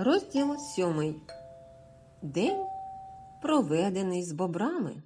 Розділ сьомий. День, проведений з бобрами.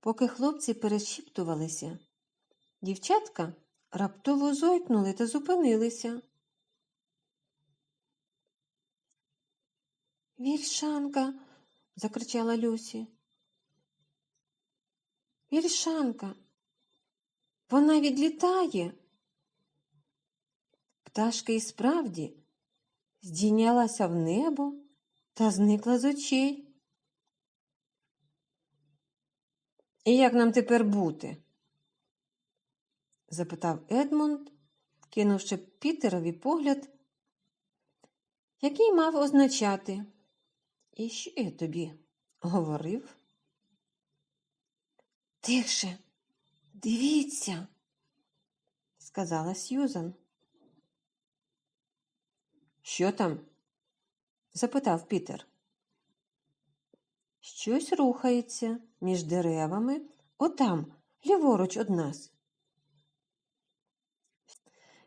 Поки хлопці перешіптувалися, дівчатка раптово зойкнули та зупинилися. Вільшанка. закричала Люсі. Вільшанка. Вона відлітає. Пташка і справді здійнялася в небо та зникла з очей. І як нам тепер бути? запитав Едмунд, кинувши Пітерові погляд, який мав означати. І що я тобі говорив? Тихше, дивіться, сказала Сьюзан. Що там? запитав Пітер. Щось рухається між деревами, отам, ліворуч од нас.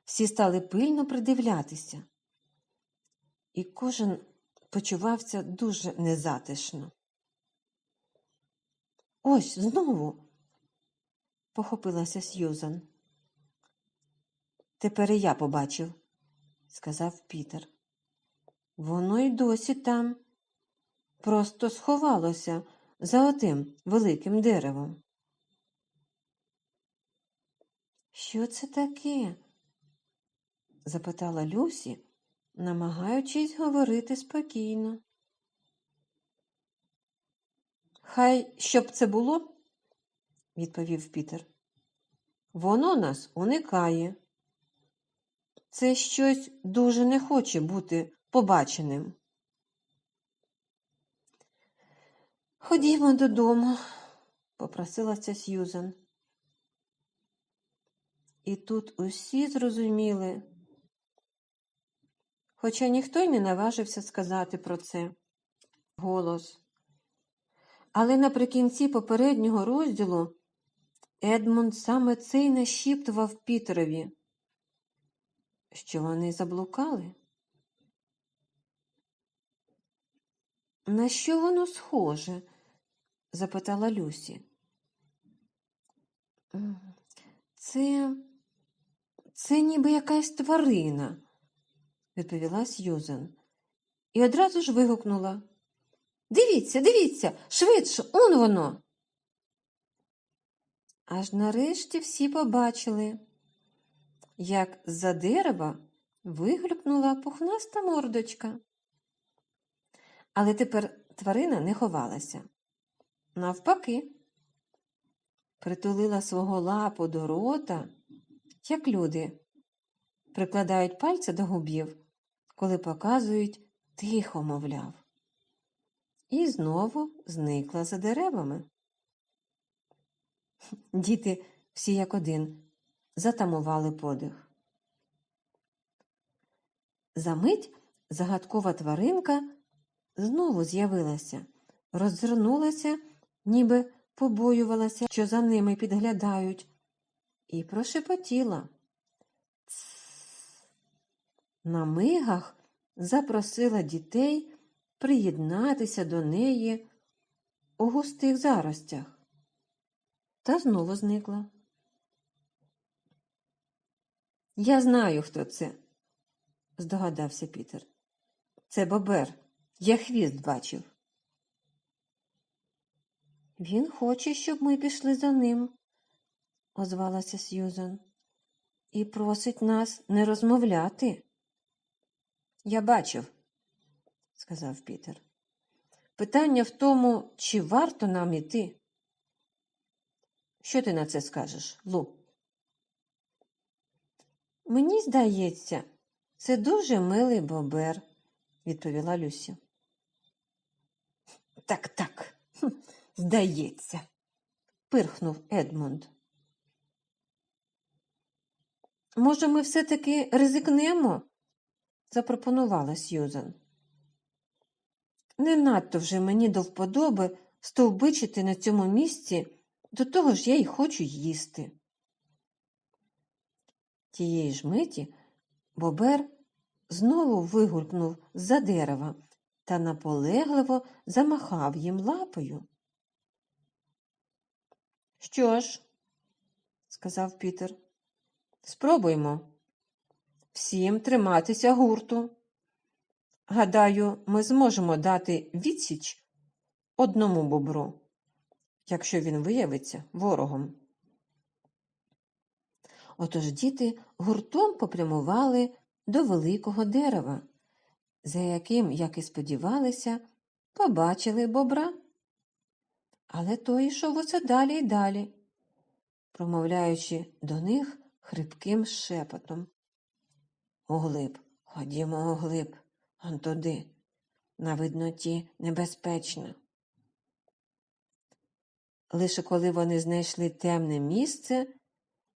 Всі стали пильно придивлятися, і кожен почувався дуже незатишно. Ось знову, похопилася Сьюзан. Тепер і я побачив, сказав Пітер. Воно й досі там, просто сховалося за отим великим деревом. Що це таке? запитала Люсі, намагаючись говорити спокійно. Хай щоб це було, відповів Пітер. Воно нас уникає. Це щось дуже не хоче бути побаченим. Ходімо додому, попросилася Сьюзан. І тут усі зрозуміли, хоча ніхто й не наважився сказати про це голос. Але наприкінці попереднього розділу Едмунд саме це й нашіптував Пітерові, що вони заблукали. На що воно схоже? запитала Люсі. Це це ніби якась тварина, відповіла Сьюзен. І одразу ж вигукнула. Дивіться, дивіться, швидше, он воно. Аж нарешті всі побачили, як з-за дерева виглюпнула пухнаста мордочка. Але тепер тварина не ховалася. Навпаки, притулила свого лапу до рота, як люди прикладають пальця до губів, коли показують тихо, мовляв, і знову зникла за деревами. Діти всі як один затамували подих. Замить загадкова тваринка знову з'явилася, роззирнулася, ніби побоювалася, що за ними підглядають, і прошепотіла. На мигах запросила дітей приєднатися до неї у густих заростях та знову зникла. Я знаю, хто це, здогадався Пітер. Це бобер. Я хвіст бачив. Він хоче, щоб ми пішли за ним, озвалася Сьюзан, і просить нас не розмовляти. Я бачив, сказав Пітер. Питання в тому, чи варто нам іти. Що ти на це скажеш, Лу? Мені здається, це дуже милий бобер, відповіла Люся. Так, так, здається, пирхнув Едмунд. Може, ми все-таки ризикнемо? запропонувала Сьюзан. Не надто вже мені до вподоби стовбичити на цьому місці, до того ж я й хочу їсти. Тієї ж миті Бобер знову вигулькнув з-за дерева та наполегливо замахав їм лапою. Що ж, сказав Пітер, спробуймо всім триматися гурту. Гадаю, ми зможемо дати відсіч одному бобру, якщо він виявиться ворогом. Отож діти гуртом попрямували до великого дерева, за яким, як і сподівалися, побачили бобра. Але той йшов усе далі й далі, промовляючи до них хрипким шепотом. Углиб, ходімо углиб, он туди, на видноті небезпечно. Лише коли вони знайшли темне місце,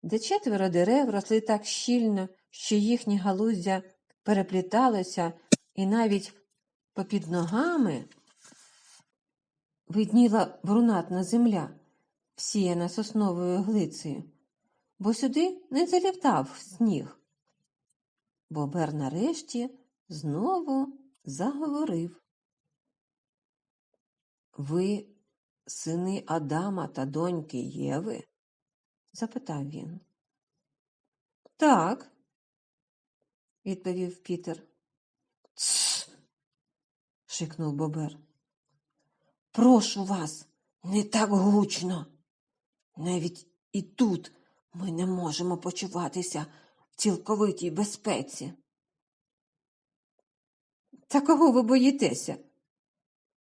де четверо дерев росли так щільно, що їхні галуздя перепліталося, і навіть попід ногами видніла брунатна земля, всіяна сосновою глицею, бо сюди не залітав сніг. Бобер нарешті знову заговорив. Ви сини Адама та доньки Єви? Запитав він. Так, відповів Пітер. Тсс. шикнув Бобер. Прошу вас, не так гучно. Навіть і тут ми не можемо почуватися в цілковитій безпеці. Та кого ви боїтеся?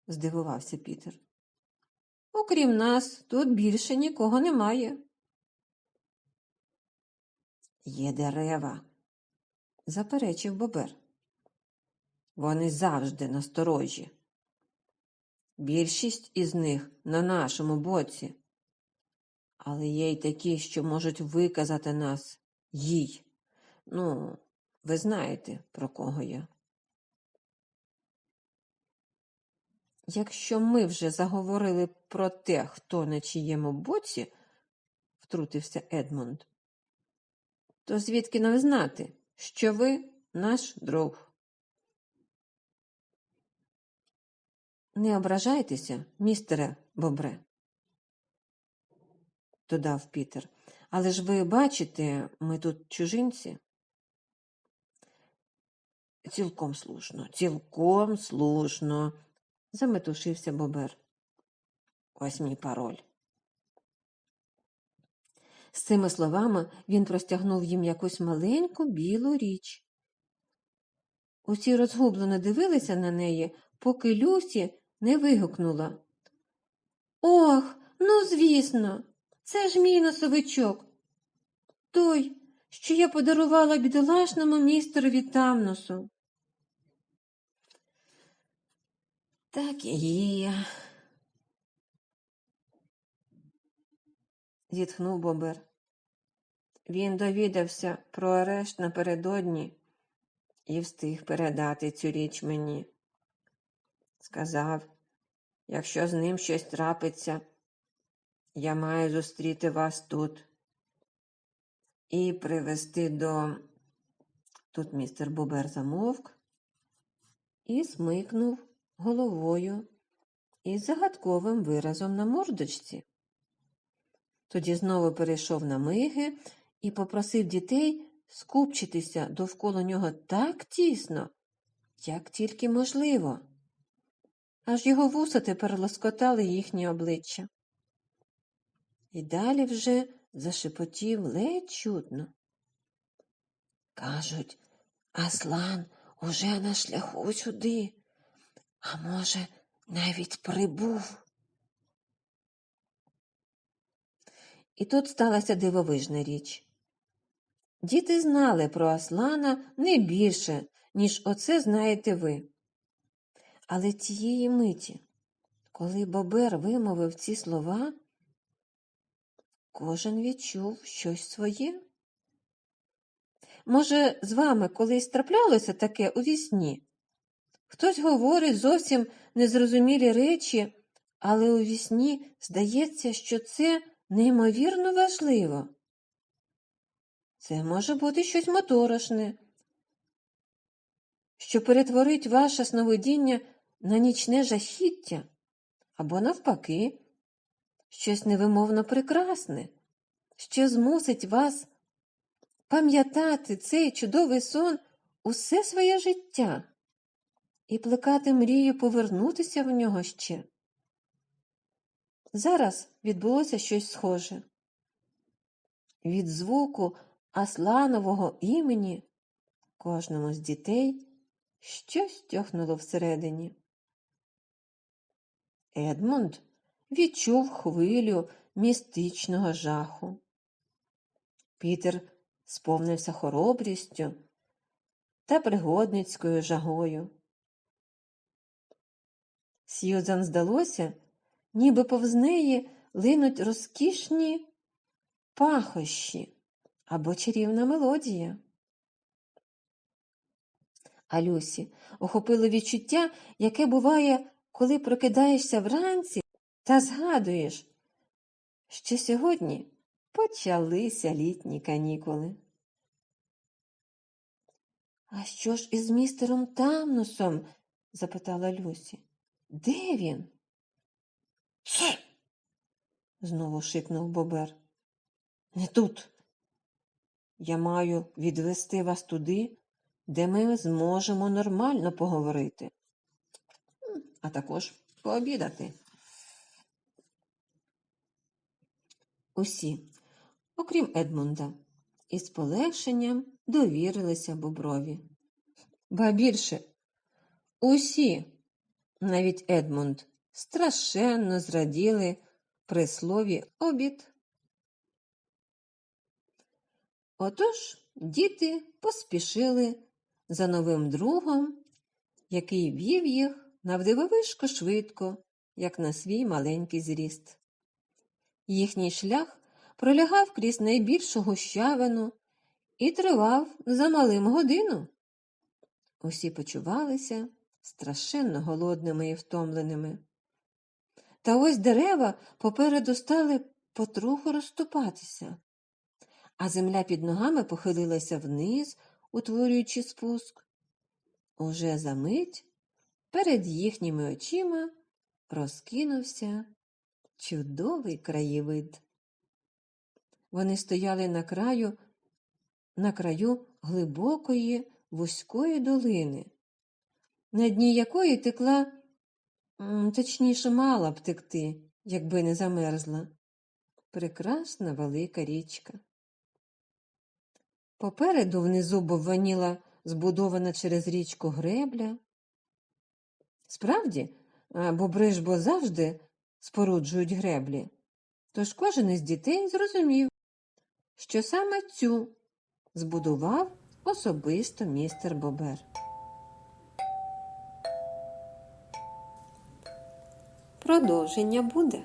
здивувався Пітер. Окрім нас, тут більше нікого немає. Є дерева, заперечив Бобер. Вони завжди насторожі. Більшість із них на нашому боці, але є й такі, що можуть виказати нас їй. Ну, ви знаєте, про кого я. Якщо ми вже заговорили про те, хто на чиєму боці, втрутився Едмунд, то звідки нам знати, що ви наш друг? Не ображайтеся, містере Бобре, додав Пітер. Але ж ви бачите, ми тут чужинці. Цілком слушно, цілком слушно, заметушився Бобер. Ось мій пароль. З цими словами він простягнув їм якусь маленьку білу річ. Усі розгублено дивилися на неї, поки Люсі не вигукнула. Ох, ну, звісно, це ж мій носовичок. Той, що я подарувала бідолашному містерові Тамносу. Так і є. Зітхнув Бобер. Він довідався про арешт напередодні і встиг передати цю річ мені. Сказав, якщо з ним щось трапиться, я маю зустріти вас тут і привезти до. Тут містер Бобер замовк і смикнув головою із загадковим виразом на мордочці. Тоді знову перейшов на миги і попросив дітей скупчитися довкола нього так тісно, як тільки можливо. Аж його вуса тепер лоскотали їхні обличчя. І далі вже зашепотів ледь чутно. Кажуть, Аслан уже на шляху сюди, а може, навіть прибув. І тут сталася дивовижна річ. Діти знали про Аслана не більше, ніж оце знаєте ви. Але тієї миті, коли Бобер вимовив ці слова, кожен відчув щось своє. Може, з вами колись траплялося таке у вісні? Хтось говорить зовсім незрозумілі речі, але у вісні здається, що це неймовірно важливо. Це може бути щось моторошне, що перетворить ваше сновидіння на нічне жахіття, або навпаки, щось невимовно прекрасне, що змусить вас пам'ятати цей чудовий сон усе своє життя і плекати мрію повернутися в нього ще. Зараз відбулося щось схоже. Від звуку Асланового імені кожному з дітей щось тьохнуло всередині. Едмунд відчув хвилю містичного жаху. Пітер сповнився хоробрістю та пригодницькою жагою. Сьюзан здалося, ніби повз неї линуть розкішні пахощі або чарівна мелодія. А Люсі охопило відчуття, яке буває, коли прокидаєшся вранці та згадуєш, що сьогодні почалися літні канікули. А що ж із містером Тамнусом? запитала Люсі. Де він? Все. знову шикнув Бобер. Не тут. Я маю відвести вас туди, де ми зможемо нормально поговорити, а також пообідати. Усі, окрім Едмунда, із полегшенням довірилися боброві. Ба більше, усі, навіть Едмунд, страшенно зраділи при слові обід. Отож діти поспішили за новим другом, який вів їх навдивовишко швидко, як на свій маленький зріст. Їхній шлях пролягав крізь найбільшу гущавину і тривав за малим годину. Усі почувалися страшенно голодними і втомленими. Та ось дерева попереду стали потроху розступатися, а земля під ногами похилилася вниз, утворюючи спуск. Уже за мить перед їхніми очима розкинувся чудовий краєвид. Вони стояли на краю, на краю глибокої вузької долини, на дні якої текла, точніше, мала б текти, якби не замерзла, прекрасна велика річка. Попереду внизу бовваніла збудована через річку гребля. Справді, бобри ж бо завжди споруджують греблі, тож кожен із дітей зрозумів, що саме цю збудував особисто містер Бобер. Продовження буде.